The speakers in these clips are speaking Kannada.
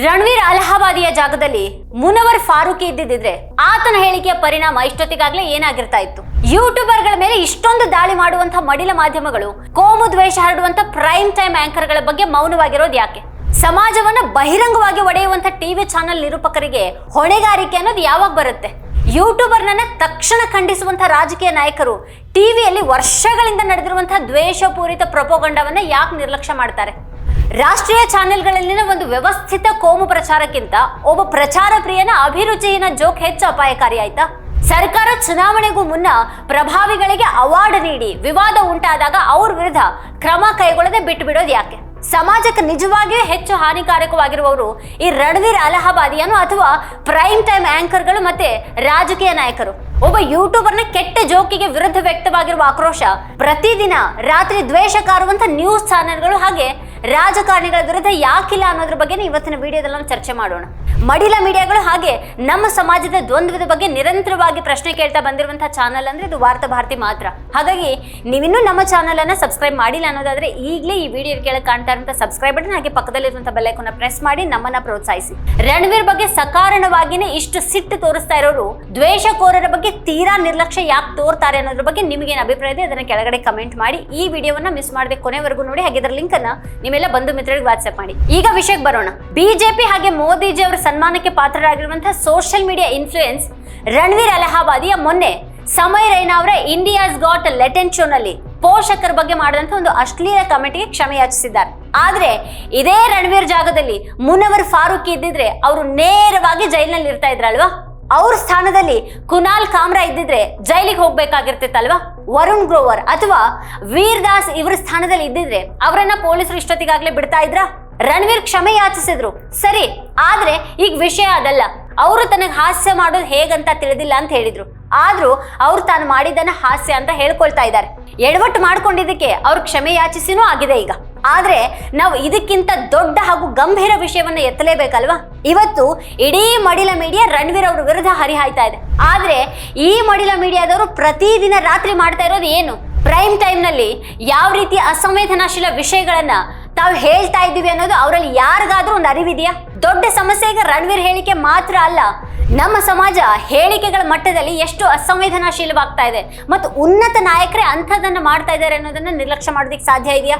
ರಣವೀರ್ ಅಲಹಾಬಾದಿಯ ಜಾಗದಲ್ಲಿ ಮುನವರ್ ಫಾರೂಕಿ ಇದ್ದಿದ್ರೆ ಆತನ ಹೇಳಿಕೆಯ ಪರಿಣಾಮ ಇಷ್ಟೊತ್ತಿಗಾಗ್ಲೇ ಏನಾಗಿರ್ತಾ ಇತ್ತು? ಯೂಟ್ಯೂಬರ್ಗಳ ಮೇಲೆ ಇಷ್ಟೊಂದು ದಾಳಿ ಮಾಡುವಂತಹ ಮಡಿಲ ಮಾಧ್ಯಮಗಳು, ಕೋಮು ದ್ವೇಷ ಹರಡುವಂತ ಪ್ರೈಮ್ ಟೈಮ್ ಆಂಕರ್ಗಳ ಬಗ್ಗೆ ಮೌನವಾಗಿರೋದು ಯಾಕೆ? ಸಮಾಜವನ್ನ ಬಹಿರಂಗವಾಗಿ ಒಡೆಯುವಂತ ಟಿವಿ ಚಾನೆಲ್ ನಿರೂಪಕರಿಗೆ ಹೊಣೆಗಾರಿಕೆ ಅನ್ನೋದು ಯಾವಾಗ ಬರುತ್ತೆ? ಯೂಟ್ಯೂಬರ್ನನ್ನ ತಕ್ಷಣ ಖಂಡಿಸುವಂತಹ ರಾಜಕೀಯ ನಾಯಕರು ಟಿವಿಯಲ್ಲಿ ವರ್ಷಗಳಿಂದ ನಡೆದಿರುವಂತಹ ದ್ವೇಷಪೂರಿತ ಪ್ರಪೋಗಂಡವನ್ನ ಯಾಕೆ ನಿರ್ಲಕ್ಷ್ಯ ಮಾಡ್ತಾರೆ? ರಾಷ್ಟ್ರೀಯ ಚಾನೆಲ್ಗಳಲ್ಲಿನ ಒಂದು ವ್ಯವಸ್ಥಿತ ಕೋಮು ಪ್ರಚಾರಕ್ಕಿಂತ ಒಬ್ಬ ಪ್ರಚಾರ ಪ್ರಿಯನ ಅಭಿರುಚಿಯಿನ ಜೋಕ್ ಹೆಚ್ಚು ಅಪಾಯಕಾರಿ ಆಯ್ತಾ ಸರ್ಕಾರ ಚುನಾವಣೆಗೂ ಮುನ್ನ ಪ್ರಭಾವಿಗಳಿಗೆ ಅವಾರ್ಡ್ ನೀಡಿ ವಿವಾದ ಉಂಟಾದಾಗ ಅವ್ರ ವಿರುದ್ಧ ಕ್ರಮ ಕೈಗೊಳ್ಳದೆ ಬಿಟ್ಟು ಬಿಡೋದು ಯಾಕೆ? ಸಮಾಜಕ್ಕೆ ನಿಜವಾಗಿಯೂ ಹೆಚ್ಚು ಹಾನಿಕಾರಕವಾಗಿರುವವರು ಈ ರಣವೀರ್ ಅಲಹಾಬಾದಿಯನು ಅಥವಾ ಪ್ರೈಮ್ ಟೈಮ್ ಆಂಕರ್ಗಳು ಮತ್ತೆ ರಾಜಕೀಯ ನಾಯಕರು. ಒಬ್ಬ ಯೂಟ್ಯೂಬರ್ನ ಕೆಟ್ಟ ಜೋಕಿಗೆ ವಿರುದ್ಧ ವ್ಯಕ್ತವಾಗಿರುವ ಆಕ್ರೋಶ ಪ್ರತಿದಿನ ರಾತ್ರಿ ದ್ವೇಷ ಕಾರುವಂತ ನ್ಯೂಸ್ ಚಾನೆಲ್ಗಳು ಹಾಗೆ ರಾಜಕಾರಣಿಗಳ ವಿರುದ್ಧ ಯಾಕಿಲ್ಲ ಅನ್ನೋದ್ರ ಬಗ್ಗೆ ಇವತ್ತಿನ ವಿಡಿಯೋದಲ್ಲಿ ನಾವು ಚರ್ಚೆ ಮಾಡೋಣ. ಮಡಿಲ ಮೀಡಿಯಾಗಳು ಹಾಗೆ ನಮ್ಮ ಸಮಾಜದ ದ್ವಂದ್ವದ ಬಗ್ಗೆ ನಿರಂತರವಾಗಿ ಪ್ರಶ್ನೆ ಕೇಳ್ತಾ ಬಂದಿರುವಂತಹ ಚಾನಲ್ ಅಂದ್ರೆ ಇದು ವಾರ್ತಾ ಭಾರತಿ ಮಾತ್ರ. ಹಾಗಾಗಿ ನೀವಿನ್ನೂ ನಮ್ಮ ಚಾನಲ್ ಅನ್ನ ಸಬ್ಸ್ಕ್ರೈಬ್ ಮಾಡಿಲ್ಲ ಅನ್ನೋದಾದ್ರೆ ಈಗಲೇ ಈ ವಿಡಿಯೋ ಕೆಳಗೆ ಕಾಣ್ತಾ ಇರುವಂತಹ ಸಬ್ಸ್ಕ್ರೈಬ್ ಬಟನ್ ಹಾಗೆ ಪಕ್ಕದಲ್ಲಿರುವಂತಹ ಬೆಲ್ ಐಕಾನ್ ಪ್ರೆಸ್ ಮಾಡಿ ನಮ್ಮನ್ನ ಪ್ರೋತ್ಸಾಹಿಸಿ. ರಣವೀರ್ ಬಗ್ಗೆ ಸಕಾರಣವಾಗಿನೇ ಇಷ್ಟು ಸಿಟ್ಟು ತೋರಿಸ್ತಾ ಇರೋರು ದ್ವೇಷಕೋರರ ಬಗ್ಗೆ ತೀರಾ ನಿರ್ಲಕ್ಷ್ಯ ಯಾಕೆ ತೋರ್ತಾರೆ ಅನ್ನೋದ್ರ ಬಗ್ಗೆ ನಿಮಗೇನು ಅಭಿಪ್ರಾಯ ಇದೆ ಅದನ್ನ ಕೆಳಗಡೆ ಕಮೆಂಟ್ ಮಾಡಿ. ಈ ವಿಡಿಯೋವನ್ನ ಮಿಸ್ ಮಾಡದೆ ಕೊನೆವರೆಗೂ ನೋಡಿ ಹಾಗೆ ಇದರ ಲಿಂಕ್ ಅನ್ನ ನಿಮ್ಮೆಲ್ಲ ಬಂಧು ಮಿತ್ರರಿಗೆ ವಾಟ್ಸ್ಆಪ್ ಮಾಡಿ. ಈಗ ವಿಷಯಕ್ಕೆ ಬರೋಣ. ಬಿಜೆಪಿ ಹಾಗೆ ಮೋದಿಜಿ ಅವರ ಸನ್ಮಾನಕ್ಕೆ ಪಾತ್ರರಾಗಿರುವಂತಹ social media influence Ranveer Allahbadia ಮೊನ್ನೆ ಸಮಯ ರೈನಾ ಅವರ ಇಂಡಿಯಾಸ್ ಗಾಟ್ ಲೆಟೆನ್ ಶೋನಲ್ಲಿ ಪೋಷಕರ ಬಗ್ಗೆ ಮಾಡಿದಂತ ಒಂದು ಅಶ್ಲೀಲ ಕಮೆಂಟ್ಗೆ ಕ್ಷಮೆ ಯಾಚಿಸಿದ್ದಾರೆ. ಆದ್ರೆ ಇದೇ ರಣವೀರ್ ಜಾಗದಲ್ಲಿ ಮುನವರ್ ಫಾರೂಕ್ ಇದ್ದಿದ್ರೆ ಅವರು ನೇರವಾಗಿ ಜೈಲಿನಲ್ಲಿ ಇರ್ತಾ ಇದ್ರಲ್ವಾ? ಅವ್ರ ಸ್ಥಾನದಲ್ಲಿ ಕುನಾಲ್ ಕಾಮ್ರಾ ಇದ್ದಿದ್ರೆ ಜೈಲಿಗೆ ಹೋಗ್ಬೇಕಾಗಿರ್ತಿತ್ತಲ್ವಾ? ವರುಣ್ ಗ್ರೋವರ್ ಅಥವಾ ವೀರ್ ದಾಸ್ ಇವ್ರ ಸ್ಥಾನದಲ್ಲಿ ಇದ್ದಿದ್ರೆ ಅವರನ್ನ ಪೊಲೀಸರು ಇಷ್ಟೊತ್ತಿಗಾಗ್ಲೇ ಬಿಡ್ತಾ ಇದ್ರ? ರಣವೀರ್ ಕ್ಷಮೆ ಯಾಚಿಸಿದ್ರು. ಸರಿ, ಆದ್ರೆ ಈಗ ವಿಷಯ ಅದಲ್ಲ. ಅವರು ತನಗೆ ಹಾಸ್ಯ ಮಾಡೋದು ಹೇಗಂತ ತಿಳಿದಿಲ್ಲ ಅಂತ ಹೇಳಿದ್ರು. ಆದ್ರೂ ಅವ್ರು ತಾನು ಮಾಡಿದ್ದನ್ನ ಹಾಸ್ಯ ಅಂತ ಹೇಳ್ಕೊಳ್ತಾ ಇದ್ದಾರೆ. ಎಡವಟ್ಟು ಮಾಡ್ಕೊಂಡಿದ್ದಕ್ಕೆ ಅವ್ರ ಕ್ಷಮೆ ಯಾಚಿಸಿನೂ ಆಗಿದೆ ಈಗ. ಆದ್ರೆ ನಾವು ಇದಕ್ಕಿಂತ ದೊಡ್ಡ ಹಾಗೂ ಗಂಭೀರ ವಿಷಯವನ್ನ ಎತ್ತಲೇಬೇಕಲ್ವಾ? ಇವತ್ತು ಇಡೀ ಮಡಿಲ ಮೀಡಿಯಾ ರಣವೀರ್ ಅವ್ರ ವಿರುದ್ಧ ಹರಿಹಾಯ್ತಾ ಇದೆ. ಆದ್ರೆ ಈ ಮಡಿಲ ಮೀಡಿಯಾದವರು ಪ್ರತಿದಿನ ರಾತ್ರಿ ಮಾಡ್ತಾ ಇರೋದು ಏನು? ಪ್ರೈಮ್ ಟೈಮ್ನಲ್ಲಿ ಯಾವ ರೀತಿ ಅಸಂವೇದನಾಶೀಲ ವಿಷಯಗಳನ್ನ ತಾವು ಹೇಳ್ತಾ ಇದ್ದೀವಿ ಅನ್ನೋದು ಅವರಲ್ಲಿ ಯಾರಿಗಾದ್ರೂ ಒಂದು ಅರಿವಿದೆಯಾ? ದೊಡ್ಡ ಸಮಸ್ಯೆ, ಈಗ ರಣವೀರ್ ಹೇಳಿಕೆ ಮಾತ್ರ ಅಲ್ಲ. ನಮ್ಮ ಸಮಾಜ ಹೇಳಿಕೆಗಳ ಮಟ್ಟದಲ್ಲಿ ಎಷ್ಟು ಅಸಂವೇದನಾಶೀಲವಾಗ್ತಾ ಇದೆ ಮತ್ತು ಉನ್ನತ ನಾಯಕರೇ ಅಂಥದನ್ನ ಮಾಡ್ತಾ ಇದ್ದಾರೆ ಅನ್ನೋದನ್ನ ನಿರ್ಲಕ್ಷ್ಯ ಮಾಡೋದಕ್ಕೆ ಸಾಧ್ಯ ಇದೆಯಾ?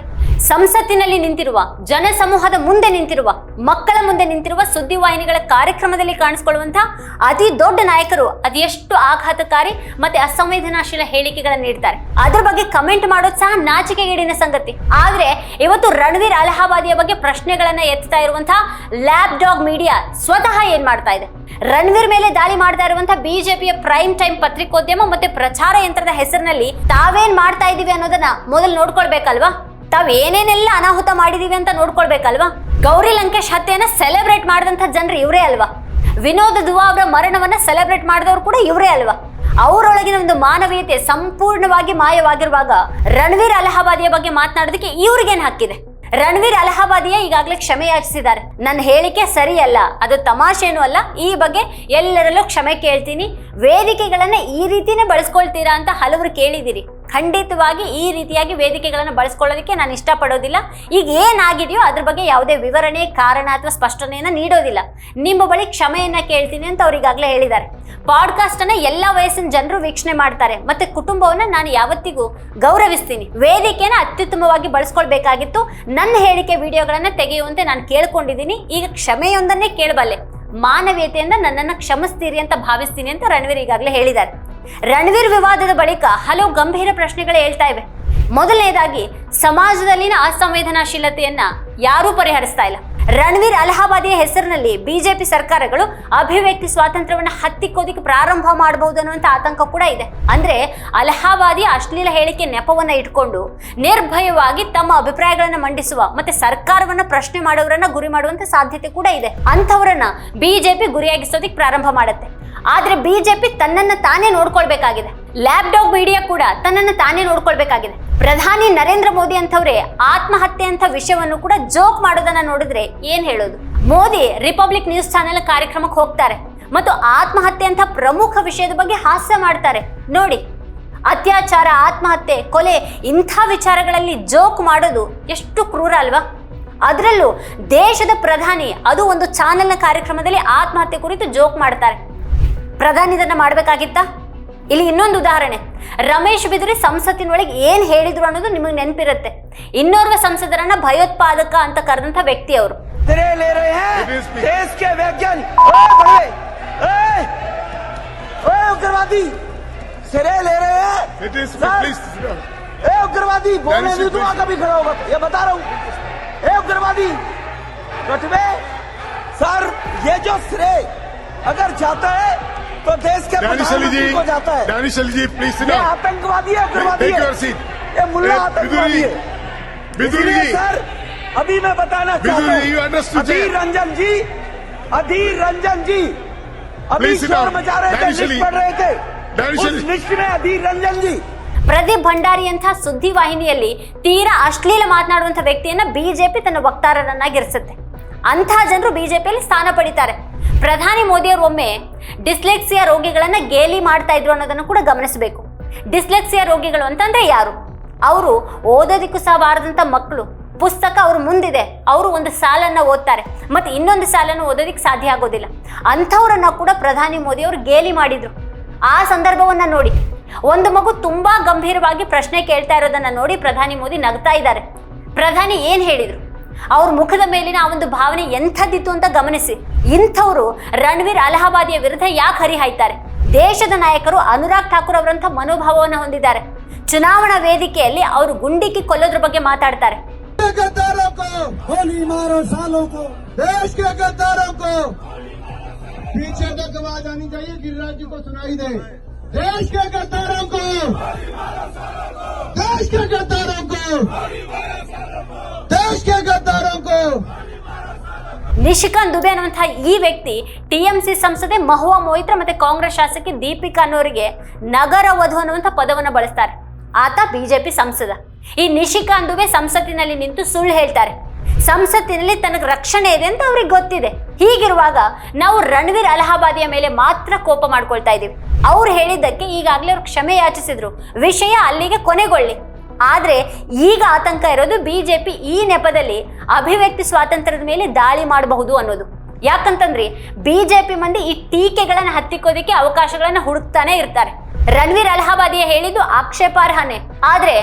ಸಂಸತ್ತಿನಲ್ಲಿ ನಿಂತಿರುವ, ಜನಸಮೂಹದ ಮುಂದೆ ನಿಂತಿರುವ, ಮಕ್ಕಳ ಮುಂದೆ ನಿಂತಿರುವ ಸುದ್ದಿವಾಹಿನಿಗಳ ಕಾರ್ಯಕ್ರಮದಲ್ಲಿ ಕಾಣಿಸ್ಕೊಳ್ಳುವಂತಹ ಅತಿ ದೊಡ್ಡ ನಾಯಕರು ಅದೆಷ್ಟು ಆಘಾತಕಾರಿ ಮತ್ತೆ ಅಸಂವೇದನಾಶೀಲ ಹೇಳಿಕೆಗಳನ್ನು ನೀಡ್ತಾರೆ. ಅದ್ರ ಬಗ್ಗೆ ಕಮೆಂಟ್ ಮಾಡೋದು ಸಹ ನಾಚಿಕೆಗೇಡಿನ ಸಂಗತಿ. ಆದ್ರೆ ಇವತ್ತು ರಣವೀರ್ ಅಲಹಾಬಾದಿಯ ಬಗ್ಗೆ ಪ್ರಶ್ನೆಗಳನ್ನ ಎತ್ತಾ ಇರುವಂತಹ ಲ್ಯಾಬ್ ಡಾಗ್ ಮೀಡಿಯಾ ಸ್ವತಃ ಏನ್ ಮಾಡ್ತಾ ಇದೆ? ರಣವೀರ್ ಮೇಲೆ ದಾಳಿ ಮಾಡ್ತಾ ಇರುವಂತಹ ಬಿಜೆಪಿಯ ಪ್ರೈಮ್ ಟೈಮ್ ಪತ್ರಿಕೋದ್ಯಮ ಮತ್ತೆ ಪ್ರಚಾರ ಯಂತ್ರದ ಹೆಸರಿನಲ್ಲಿ ತಾವೇನ್ ಮಾಡ್ತಾ ಇದೀವಿ ಅನ್ನೋದನ್ನ ಮೊದಲು ನೋಡ್ಕೊಳ್ಬೇಕಲ್ವಾ? ತಾವ್ ಏನೇನೆಲ್ಲ ಅನಾಹುತ ಮಾಡಿದೀವಿ ಅಂತ ನೋಡ್ಕೊಳ್ಬೇಕಲ್ವಾ? ಗೌರಿ ಲಂಕೇಶ್ ಹತ್ಯೆಯನ್ನ ಸೆಲೆಬ್ರೇಟ್ ಮಾಡಿದಂತ ಜನರು ಇವರೇ ಅಲ್ವಾ? ವಿನೋದ್ ದುವಾ ಅವರ ಮರಣವನ್ನ ಸೆಲೆಬ್ರೇಟ್ ಮಾಡಿದವರು ಕೂಡ ಇವರೇ ಅಲ್ವಾ? ಅವರೊಳಗಿನ ಒಂದು ಮಾನವೀಯತೆ ಸಂಪೂರ್ಣವಾಗಿ ಮಾಯವಾಗಿರುವಾಗ ರಣವೀರ್ ಅಲಹಾಬಾದಿಯ ಬಗ್ಗೆ ಮಾತನಾಡೋದಕ್ಕೆ ಇವ್ರಿಗೇನು ಹಕ್ಕಿದೆ? ರಣವೀರ್ ಅಲಹಾಬಾದಿಯ ಈಗಾಗಲೇ ಕ್ಷಮೆ ಯಾಚಿಸಿದ್ದಾರೆ ನನ್ನ ಹೇಳಿಕೆ ಸರಿಯಲ್ಲ, ಅದು ತಮಾಷೆನೂ ಅಲ್ಲ, ಈ ಬಗ್ಗೆ ಎಲ್ಲರಲ್ಲೂ ಕ್ಷಮೆ ಕೇಳ್ತೀನಿ. ವೇದಿಕೆಗಳನ್ನ ಈ ರೀತಿನೇ ಬಳಸ್ಕೊಳ್ತೀರಾ ಅಂತ ಹಲವರು ಕೇಳಿದಿರಿ. ಖಂಡಿತವಾಗಿ ಈ ರೀತಿಯಾಗಿ ವೇದಿಕೆಗಳನ್ನು ಬಳಸ್ಕೊಳ್ಳೋದಕ್ಕೆ ನಾನು ಇಷ್ಟಪಡೋದಿಲ್ಲ. ಈಗ ಏನಾಗಿದೆಯೋ ಅದ್ರ ಬಗ್ಗೆ ಯಾವುದೇ ವಿವರಣೆ, ಕಾರಣ ಅಥವಾ ಸ್ಪಷ್ಟನೆಯನ್ನು ನೀಡೋದಿಲ್ಲ. ನಿಮ್ಮ ಬಳಿ ಕ್ಷಮೆಯನ್ನ ಕೇಳ್ತೀನಿ ಅಂತ ಅವ್ರು ಈಗಾಗಲೇ ಹೇಳಿದ್ದಾರೆ. ಪಾಡ್ಕಾಸ್ಟ್ ಅನ್ನ ಎಲ್ಲ ವಯಸ್ಸಿನ ಜನರು ವೀಕ್ಷಣೆ ಮಾಡ್ತಾರೆ. ಮತ್ತೆ ಕುಟುಂಬವನ್ನ ನಾನು ಯಾವತ್ತಿಗೂ ಗೌರವಿಸ್ತೀನಿ. ವೇದಿಕೆನ ಅತ್ಯುತ್ತಮವಾಗಿ ಬಳಸ್ಕೊಳ್ಬೇಕಾಗಿತ್ತು. ನನ್ನ ಹೇಳಿಕೆ ವಿಡಿಯೋಗಳನ್ನ ತೆಗೆಯುವಂತೆ ನಾನು ಕೇಳ್ಕೊಂಡಿದ್ದೀನಿ. ಈಗ ಕ್ಷಮೆಯೊಂದನ್ನೇ ಕೇಳಬಲ್ಲೆ. ಮಾನವೀಯತೆಯಿಂದ ನನ್ನನ್ನು ಕ್ಷಮಿಸ್ತೀರಿ ಅಂತ ಭಾವಿಸ್ತೀನಿ ಅಂತ ರಣವೀರ್ ಈಗಾಗಲೇ ಹೇಳಿದ್ದಾರೆ. ರಣವೀರ್ ವಿವಾದದ ಬಳಿಕ ಹಲವು ಗಂಭೀರ ಪ್ರಶ್ನೆಗಳು ಹೇಳ್ತಾ ಇವೆ. ಮೊದಲನೇದಾಗಿ, ಸಮಾಜದಲ್ಲಿನ ಅಸಂವೇದನಾಶೀಲತೆಯನ್ನ ಯಾರೂ ಪರಿಹರಿಸ್ತಾ ಇಲ್ಲ. ರಣವೀರ್ ಅಲಹಾಬಾದಿಯ ಹೆಸರಿನಲ್ಲಿ ಬಿಜೆಪಿ ಸರ್ಕಾರಗಳು ಅಭಿವ್ಯಕ್ತಿ ಸ್ವಾತಂತ್ರ್ಯವನ್ನ ಹತ್ತಿಕ್ಕೋದಿಕ್ಕೆ ಪ್ರಾರಂಭ ಮಾಡಬಹುದು ಅನ್ನುವಂಥ ಆತಂಕ ಕೂಡ ಇದೆ. ಅಂದ್ರೆ ಅಲಹಾಬಾದಿಯ ಅಶ್ಲೀಲ ಹೇಳಿಕೆ ನೆಪವನ್ನ ಇಟ್ಕೊಂಡು ನಿರ್ಭಯವಾಗಿ ತಮ್ಮ ಅಭಿಪ್ರಾಯಗಳನ್ನು ಮಂಡಿಸುವ ಮತ್ತೆ ಸರ್ಕಾರವನ್ನ ಪ್ರಶ್ನೆ ಮಾಡೋರನ್ನ ಗುರಿ ಮಾಡುವಂತ ಸಾಧ್ಯತೆ ಕೂಡ ಇದೆ. ಅಂಥವರನ್ನ ಬಿಜೆಪಿ ಗುರಿಯಾಗಿಸೋದಿಕ್ ಪ್ರಾರಂಭ ಮಾಡುತ್ತೆ. ಆದ್ರೆ ಬಿಜೆಪಿ ತನ್ನನ್ನು ತಾನೇ ನೋಡ್ಕೊಳ್ಬೇಕಾಗಿದೆ. ಲ್ಯಾಪ್ಟಾಪ್ ಮೀಡಿಯಾ ಕೂಡ ತನ್ನನ್ನು ತಾನೇ ನೋಡ್ಕೊಳ್ಬೇಕಾಗಿದೆ. ಪ್ರಧಾನಿ ನರೇಂದ್ರ ಮೋದಿ ಅಂತವ್ರೆ ಆತ್ಮಹತ್ಯೆ ಅಂತ ವಿಷಯವನ್ನು ಕೂಡ ಜೋಕ್ ಮಾಡೋದನ್ನ ನೋಡಿದ್ರೆ ಏನ್ ಹೇಳೋದು? ಮೋದಿ ರಿಪಬ್ಲಿಕ್ ನ್ಯೂಸ್ ಚಾನೆಲ್ ಕಾರ್ಯಕ್ರಮಕ್ಕೆ ಹೋಗ್ತಾರೆ ಮತ್ತು ಆತ್ಮಹತ್ಯೆ ಅಂತ ಪ್ರಮುಖ ವಿಷಯದ ಬಗ್ಗೆ ಹಾಸ್ಯ ಮಾಡ್ತಾರೆ. ನೋಡಿ, ಅತ್ಯಾಚಾರ, ಆತ್ಮಹತ್ಯೆ, ಕೊಲೆ ಇಂಥ ವಿಚಾರಗಳಲ್ಲಿ ಜೋಕ್ ಮಾಡೋದು ಎಷ್ಟು ಕ್ರೂರ ಅಲ್ವಾ? ಅದರಲ್ಲೂ ದೇಶದ ಪ್ರಧಾನಿ ಅದು ಒಂದು ಚಾನೆಲ್ನ ಕಾರ್ಯಕ್ರಮದಲ್ಲಿ ಆತ್ಮಹತ್ಯೆ ಕುರಿತು ಜೋಕ್ ಮಾಡ್ತಾರೆ. ಪ್ರಧಾನಿ ಇದನ್ನ ಮಾಡಬೇಕಾಗಿತ್ತಾ ಇಲ್ಲಿ ಇನ್ನೊಂದು ಉದಾಹರಣೆ ರಮೇಶ್ ಬಿದುರಿ ಸಂಸತ್ತಿನೊಳಗೆ ಏನ್ ಹೇಳಿದ್ರು ಅನ್ನೋದು ನಿಮಗೆ ನೆನಪಿರುತ್ತೆ ಇನ್ನೋರ್ವ ಸಂಸದರನ್ನ ಭಯೋತ್ಪಾದಕ ಅಂತ ಕರೆದಂತ ವ್ಯಕ್ತಿ ಅವರು श्रेय ले रहे हैं It is- देश के वैज्ञानिक ओए बड़े ओए ओए उग्रवादी श्रेय ले रहे हैं It is सर, please. ए उग्रवादी बोलने Danny नहीं दूंगा Silvestri. कभी खड़ा होगा ये बता रहा हूँ ए उग्रवादी सच में सर ये जो श्रेय अगर जाता है तो देश के Danny Shali प्रधानमंत्री ji, को जाता है Danny Shali ji, please sit ये down. आतंकवादी है उग्रवादी Take है your seat. ये मुल्ला ए, आतंकवादी बिदुरी, है बिदुरी इसलिए जी, सर अभी मैं बताना बिदुरी, चाहता you हूँ understood अधीर that? रंजन जी अधीर रंजन जी अभी Please sit शोर down. मचा रहे थे Danny लिस्ट Shali. पढ़ रहे थे Danny उस Shali. लिस्ट में अधीर रंजन जी ಪ್ರದೀಪ್ ಭಂಡಾರಿ ಅಂತ ಸುದ್ದಿ ವಾಹಿನಿಯಲ್ಲಿ ತೀರಾ ಅಶ್ಲೀಲ ಮಾತನಾಡುವಂತ ವ್ಯಕ್ತಿಯನ್ನ ಬಿಜೆಪಿ ತನ್ನ ವಕ್ತಾರರನ್ನಾಗಿರಿಸುತ್ತೆ ಅಂಥ ಜನರು ಬಿಜೆಪಿಯಲ್ಲಿ ಸ್ಥಾನ ಪಡಿತಾರೆ ಪ್ರಧಾನಿ ಮೋದಿಯವರು ಒಮ್ಮೆ ಡಿಸ್ಲೆಕ್ಸಿಯಾ ರೋಗಿಗಳನ್ನು ಗೇಲಿ ಮಾಡ್ತಾ ಇದ್ರು ಅನ್ನೋದನ್ನು ಕೂಡ ಗಮನಿಸಬೇಕು. ಡಿಸ್ಲೆಕ್ಸಿಯಾ ರೋಗಿಗಳು ಅಂತಂದ್ರೆ ಯಾರು? ಅವರು ಓದೋದಕ್ಕೂ ಸಹ ಬಾರದಂತ ಮಕ್ಕಳು. ಪುಸ್ತಕ ಅವ್ರ ಮುಂದಿದೆ. ಅವರು ಒಂದು ಸಾಲನ್ನು ಓದ್ತಾರೆ. ಮತ್ತೆ ಇನ್ನೊಂದು ಸಾಲನ್ನು ಓದೋದಿಕ್ಕೆ ಸಾಧ್ಯ ಆಗೋದಿಲ್ಲ. ಅಂಥವ್ರನ್ನ ಕೂಡ ಪ್ರಧಾನಿ ಮೋದಿ ಅವರು ಗೇಲಿ ಮಾಡಿದ್ರು. ಆ ಸಂದರ್ಭವನ್ನ ನೋಡಿ. ಒಂದು ಮಗು ತುಂಬಾ ಗಂಭೀರವಾಗಿ ಪ್ರಶ್ನೆ ಕೇಳ್ತಾ ಇರೋದನ್ನ ನೋಡಿ ಪ್ರಧಾನಿ ಮೋದಿ ನಗ್ತಾ ಇದ್ದಾರೆ. ಪ್ರಧಾನಿ ಏನು ಹೇಳಿದ್ರು? ಅವ್ರ ಮುಖದ ಮೇಲಿನ ಆ ಒಂದು ಭಾವನೆ ಎಂಥದ್ದಿತ್ತು ಅಂತ ಗಮನಿಸಿ. ಇಂಥವ್ರು ರಣವೀರ್ ಅಲಹಾಬಾದಿಯ ವಿರುದ್ಧ ಯಾಕೆ ಹರಿಹಾಯ್ತಾರೆ? ದೇಶದ ನಾಯಕರು ಅನುರಾಗ್ ಠಾಕೂರ್ ಅವರಂಥ ಮನೋಭಾವವನ್ನು ಹೊಂದಿದ್ದಾರೆ. ಚುನಾವಣಾ ವೇದಿಕೆಯಲ್ಲಿ ಅವರು ಗುಂಡಿಕ್ಕಿ ಕೊಲ್ಲೋದ್ರ ಬಗ್ಗೆ ಮಾತಾಡ್ತಾರೆ. ದೇಶ ದೇಶಕ್ಕೆ ಗದ್ದಾರಂಕು. ನಿಶಿಕಾಂತ್ ದುಬೆ ಅನ್ನುವಂತಹ ಈ ವ್ಯಕ್ತಿ ಟಿ ಎಂ ಸಿ ಸಂಸದೆ ಮಹುವಾ ಮೊಯಿತ್ರ ಮತ್ತೆ ಕಾಂಗ್ರೆಸ್ ಶಾಸಕಿ ದೀಪಿಕಾ ಅನ್ನೋರಿಗೆ ನಗರ ವಧು ಅನ್ನುವಂಥ ಪದವನ್ನು ಬಳಸ್ತಾರೆ. ಆತ ಬಿಜೆಪಿ ಸಂಸದ. ಈ ನಿಶಿಕಾಂತ್ ದುಬೆ ಸಂಸತ್ತಿನಲ್ಲಿ ನಿಂತು ಸುಳ್ಳು ಹೇಳ್ತಾರೆ. ಸಂಸತ್ತಿನಲ್ಲಿ ತನಗೆ ರಕ್ಷಣೆ ಇದೆ ಅಂತ ಅವ್ರಿಗೆ ಗೊತ್ತಿದೆ. ಹೀಗಿರುವಾಗ ನಾವು ರಣವೀರ್ ಅಲಹಾಬಾದಿಯ ಮೇಲೆ ಮಾತ್ರ ಕೋಪ ಮಾಡ್ಕೊಳ್ತಾ ಇದ್ದೀವಿ. ಅವ್ರು ಹೇಳಿದ್ದಕ್ಕೆ ಈಗಾಗಲೇ ಅವ್ರು ಕ್ಷಮೆ ಯಾಚಿಸಿದ್ರು. ವಿಷಯ ಅಲ್ಲಿಗೆ ಕೊನೆಗೊಳ್ಳಿ. ಆದ್ರೆ ಈಗ ಆತಂಕ ಇರೋದು ಬಿ ಜೆ ಪಿ ಈ ನೆಪದಲ್ಲಿ ಅಭಿವ್ಯಕ್ತಿ ಸ್ವಾತಂತ್ರ್ಯದ ಮೇಲೆ ದಾಳಿ ಮಾಡಬಹುದು ಅನ್ನೋದು. ಯಾಕಂತಂದ್ರೆ ಪಿ ಮಂದಿ ಈ ಟೀಕೆಗಳನ್ನು ಹತ್ತಿಕ್ಕೋದಕ್ಕೆ ಅವಕಾಶಗಳನ್ನು ಹುಡುಕ್ತಾನೆ ಇರ್ತಾರೆ. ರಣವೀರ್ ಅಲಹಾಬಾದಿಯ ಹೇಳಿದ್ದು ಆಕ್ಷೇಪಾರ್ಹನೇ. ಆದ್ರೆ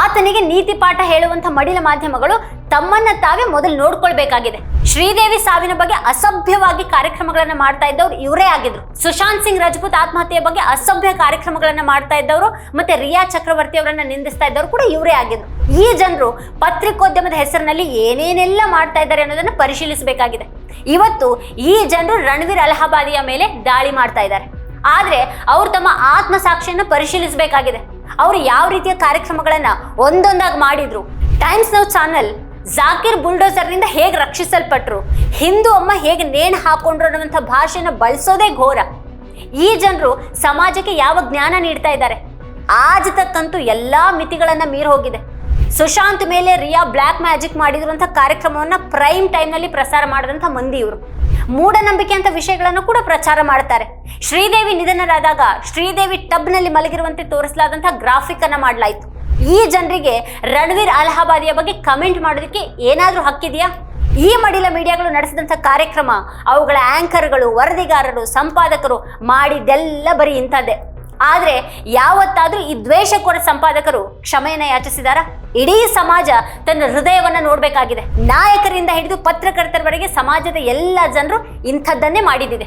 ಆತನಿಗೆ ನೀತಿ ಪಾಠ ಹೇಳುವಂತ ಮಡಿಲ ಮಾಧ್ಯಮಗಳು ತಮ್ಮನ್ನ ತಾವೇ ಮೊದಲು ನೋಡ್ಕೊಳ್ಬೇಕಾಗಿದೆ. ಶ್ರೀದೇವಿ ಸಾವಿನ ಬಗ್ಗೆ ಅಸಭ್ಯವಾಗಿ ಕಾರ್ಯಕ್ರಮಗಳನ್ನ ಮಾಡ್ತಾ ಇದ್ದವ್ರು ಇವರೇ ಆಗಿದ್ರು. ಸುಶಾಂತ್ ಸಿಂಗ್ ರಜಪೂತ್ ಆತ್ಮಹತ್ಯೆಯ ಬಗ್ಗೆ ಅಸಭ್ಯ ಕಾರ್ಯಕ್ರಮಗಳನ್ನ ಮಾಡ್ತಾ ಇದ್ದವರು ಮತ್ತೆ ರಿಯಾ ಚಕ್ರವರ್ತಿ ಅವರನ್ನ ನಿಂದಿಸ್ತಾ ಇದ್ದವರು ಕೂಡ ಇವರೇ ಆಗಿದ್ರು. ಈ ಜನರು ಪತ್ರಿಕೋದ್ಯಮದ ಹೆಸರಿನಲ್ಲಿ ಏನೇನೆಲ್ಲ ಮಾಡ್ತಾ ಇದ್ದಾರೆ ಅನ್ನೋದನ್ನ ಪರಿಶೀಲಿಸಬೇಕಾಗಿದೆ. ಇವತ್ತು ಈ ಜನರು ರಣವೀರ್ ಅಲಹಾಬಾದಿಯ ಮೇಲೆ ದಾಳಿ ಮಾಡ್ತಾ ಇದ್ದಾರೆ. ಆದ್ರೆ ಅವರು ತಮ್ಮ ಆತ್ಮಸಾಕ್ಷಿಯನ್ನು ಪರಿಶೀಲಿಸಬೇಕಾಗಿದೆ. ಅವರು ಯಾವ ರೀತಿಯ ಕಾರ್ಯಕ್ರಮಗಳನ್ನು ಒಂದೊಂದಾಗಿ ಮಾಡಿದ್ರು. ಟೈಮ್ಸ್ ನೌ ಚಾನಲ್ ಜಾಕಿರ್ ಬುಲ್ಡೋಸರ್ನಿಂದ ಹೇಗೆ ರಕ್ಷಿಸಲ್ಪಟ್ರು? ಹಿಂದೂ ಅಮ್ಮ ಹೇಗೆ ನೇಣು ಹಾಕೊಂಡ್ರು ಅನ್ನುವಂಥ ಭಾಷೆನ ಬಳಸೋದೇ ಘೋರ. ಈ ಜನರು ಸಮಾಜಕ್ಕೆ ಯಾವ ಜ್ಞಾನ ನೀಡ್ತಾ ಇದ್ದಾರೆ? ಆಜ್ ತಕ್ಕಂತೂ ಎಲ್ಲಾ ಮಿತಿಗಳನ್ನು ಮೀರಿ ಹೋಗಿದೆ. ಸುಶಾಂತ್ ಮೇಲೆ ರಿಯಾ ಬ್ಲ್ಯಾಕ್ ಮ್ಯಾಜಿಕ್ ಮಾಡಿದ್ರು ಅಂತ ಕಾರ್ಯಕ್ರಮವನ್ನ ಪ್ರೈಮ್ ಟೈಮ್ನಲ್ಲಿ ಪ್ರಸಾರ ಮಾಡಿದಂಥ ಮಂದಿ ಇವರು ಮೂಢನಂಬಿಕೆ ಅಂತ ವಿಷಯಗಳನ್ನು ಕೂಡ ಪ್ರಚಾರ ಮಾಡ್ತಾರೆ. ಶ್ರೀದೇವಿ ನಿಧನರಾದಾಗ ಶ್ರೀದೇವಿ ಟಬ್ನಲ್ಲಿ ಮಲಗಿರುವಂತೆ ತೋರಿಸಲಾದಂತಹ ಗ್ರಾಫಿಕ್ ಅನ್ನ ಮಾಡಲಾಯಿತು. ಈ ಜನರಿಗೆ ರಣವೀರ್ ಅಲಹಾಬಾದಿಯ ಬಗ್ಗೆ ಕಮೆಂಟ್ ಮಾಡೋದಕ್ಕೆ ಏನಾದರೂ ಹಕ್ಕಿದೆಯಾ? ಈ ಮಡಿಲ ಮೀಡಿಯಾಗಳು ನಡೆಸಿದಂಥ ಕಾರ್ಯಕ್ರಮ ಅವುಗಳ ಆಂಕರ್ಗಳು, ವರದಿಗಾರರು, ಸಂಪಾದಕರು ಮಾಡಿದ್ದೆಲ್ಲ ಬರೀ ಇಂಥದ್ದೇ. ಆದರೆ ಯಾವತ್ತಾದರೂ ಈ ದ್ವೇಷಕೋರ ಸಂಪಾದಕರು ಕ್ಷಮೆಯನ್ನು ಯಾಚಿಸಿದಾರ? ಇಡೀ ಸಮಾಜ ತನ್ನ ಹೃದಯವನ್ನು ನೋಡಬೇಕಾಗಿದೆ. ನಾಯಕರಿಂದ ಹಿಡಿದು ಪತ್ರಕರ್ತರವರೆಗೆ ಸಮಾಜದ ಎಲ್ಲ ಜನರು ಇಂಥದ್ದನ್ನೇ ಮಾಡಿದಿದೆ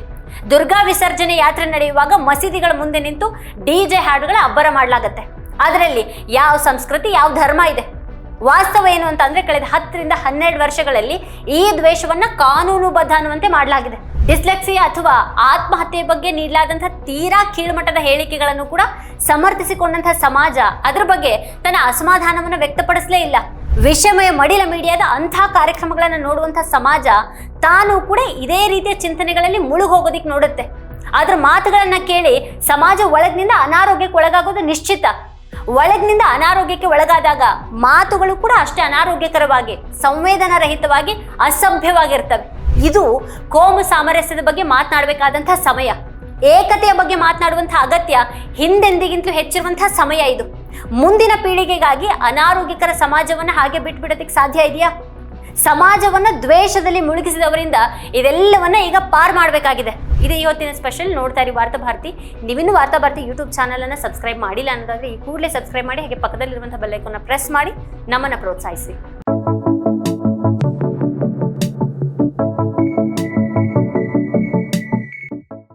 ದುರ್ಗಾ ವಿಸರ್ಜನೆ ಯಾತ್ರೆ ನಡೆಯುವಾಗ ಮಸೀದಿಗಳ ಮುಂದೆ ನಿಂತು ಡಿಜೆ ಹಾಡುಗಳ ಅಬ್ಬರ ಮಾಡಲಾಗತ್ತೆ. ಅದರಲ್ಲಿ ಯಾವ ಸಂಸ್ಕೃತಿ, ಯಾವ ಧರ್ಮ ಇದೆ? ವಾಸ್ತವ ಏನು ಅಂತ ಅಂದ್ರೆ ಕಳೆದ ಹತ್ತರಿಂದ ಹನ್ನೆರಡು ವರ್ಷಗಳಲ್ಲಿ ಈ ದ್ವೇಷವನ್ನ ಕಾನೂನುಬದ್ಧ ಅನ್ನುವಂತೆ ಮಾಡಲಾಗಿದೆ. ಡಿಸ್ಲೆಕ್ಸಿ ಅಥವಾ ಆತ್ಮಹತ್ಯೆ ಬಗ್ಗೆ ನೀಡಲಾದಂತಹ ತೀರಾ ಕೀಳುಮಟ್ಟದ ಹೇಳಿಕೆಗಳನ್ನು ಕೂಡ ಸಮರ್ಥಿಸಿಕೊಂಡಂತಹ ಸಮಾಜ ಅದ್ರ ಬಗ್ಗೆ ತನ್ನ ಅಸಮಾಧಾನವನ್ನು ವ್ಯಕ್ತಪಡಿಸಲೇ ಇಲ್ಲ. ವಿಷಮಯ ಮಡಿಲ ಮೀಡಿಯಾದ ಅಂಥ ಕಾರ್ಯಕ್ರಮಗಳನ್ನು ನೋಡುವಂತಹ ಸಮಾಜ ತಾನು ಕೂಡ ಇದೇ ರೀತಿಯ ಚಿಂತನೆಗಳಲ್ಲಿ ಮುಳುಗಿ ಹೋಗೋದಿಕ್ ನೋಡುತ್ತೆ. ಅದ್ರ ಮಾತುಗಳನ್ನ ಕೇಳಿ ಸಮಾಜ ಒಳಗಿನಿಂದ ಅನಾರೋಗ್ಯಕ್ಕೆ ಒಳಗಾಗೋದು ನಿಶ್ಚಿತ. ಒಳಗಿನಿಂದ ಅನಾರೋಗ್ಯಕ್ಕೆ ಒಳಗಾದಾಗ ಮಾತುಗಳು ಕೂಡ ಅಷ್ಟೇ ಅನಾರೋಗ್ಯಕರವಾಗಿ ಸಂವೇದನಾ ರಹಿತವಾಗಿ ಅಸಭ್ಯವಾಗಿರ್ತವೆ. ಇದು ಕೋಮು ಸಾಮರಸ್ಯದ ಬಗ್ಗೆ ಮಾತನಾಡಬೇಕಾದಂತಹ ಸಮಯ. ಏಕತೆಯ ಬಗ್ಗೆ ಮಾತನಾಡುವಂತಹ ಅಗತ್ಯ ಹಿಂದೆಂದಿಗಿಂತಲೂ ಹೆಚ್ಚಿರುವಂತಹ ಸಮಯ ಇದು. ಮುಂದಿನ ಪೀಳಿಗೆಗಾಗಿ ಅನಾರೋಗ್ಯಕರ ಸಮಾಜವನ್ನು ಹಾಗೆ ಬಿಟ್ಬಿಡೋದಕ್ಕೆ ಸಾಧ್ಯ ಇದೆಯಾ? ಸಮಾಜವನ್ನ ದ್ವೇಷದಲ್ಲಿ ಮುಳುಗಿಸಿದವರಿಂದ ಇದೆಲ್ಲವನ್ನ ಈಗ ಪಾರ್ ಮಾಡಬೇಕಾಗಿದೆ. ಇದೇ ಇವತ್ತಿನ ಸ್ಪೆಷಲ್ ನೋಡ್ತಾ ಇರಿ ವಾರ್ತಾ ಭಾರತಿ. ನೀವಿನ್ನು ವಾರ್ತಾ ಭಾರತಿ ಯೂಟ್ಯೂಬ್ ಚಾನಲ್ ಅನ್ನ ಸಬ್ಸ್ಕ್ರೈಬ್ ಮಾಡಿಲ್ಲ ಅನ್ನೋದಾದ್ರೆ ಈ ಕೂಡಲೇ ಸಬ್ಸ್ಕ್ರೈಬ್ ಮಾಡಿ, ಹಾಗೆ ಪಕ್ಕದಲ್ಲಿರುವಂತಹ ಬೆಲ್ಲೈಕನ್ನ ಪ್ರೆಸ್ ಮಾಡಿ, ನಮ್ಮನ್ನ ಪ್ರೋತ್ಸಾಹಿಸಿ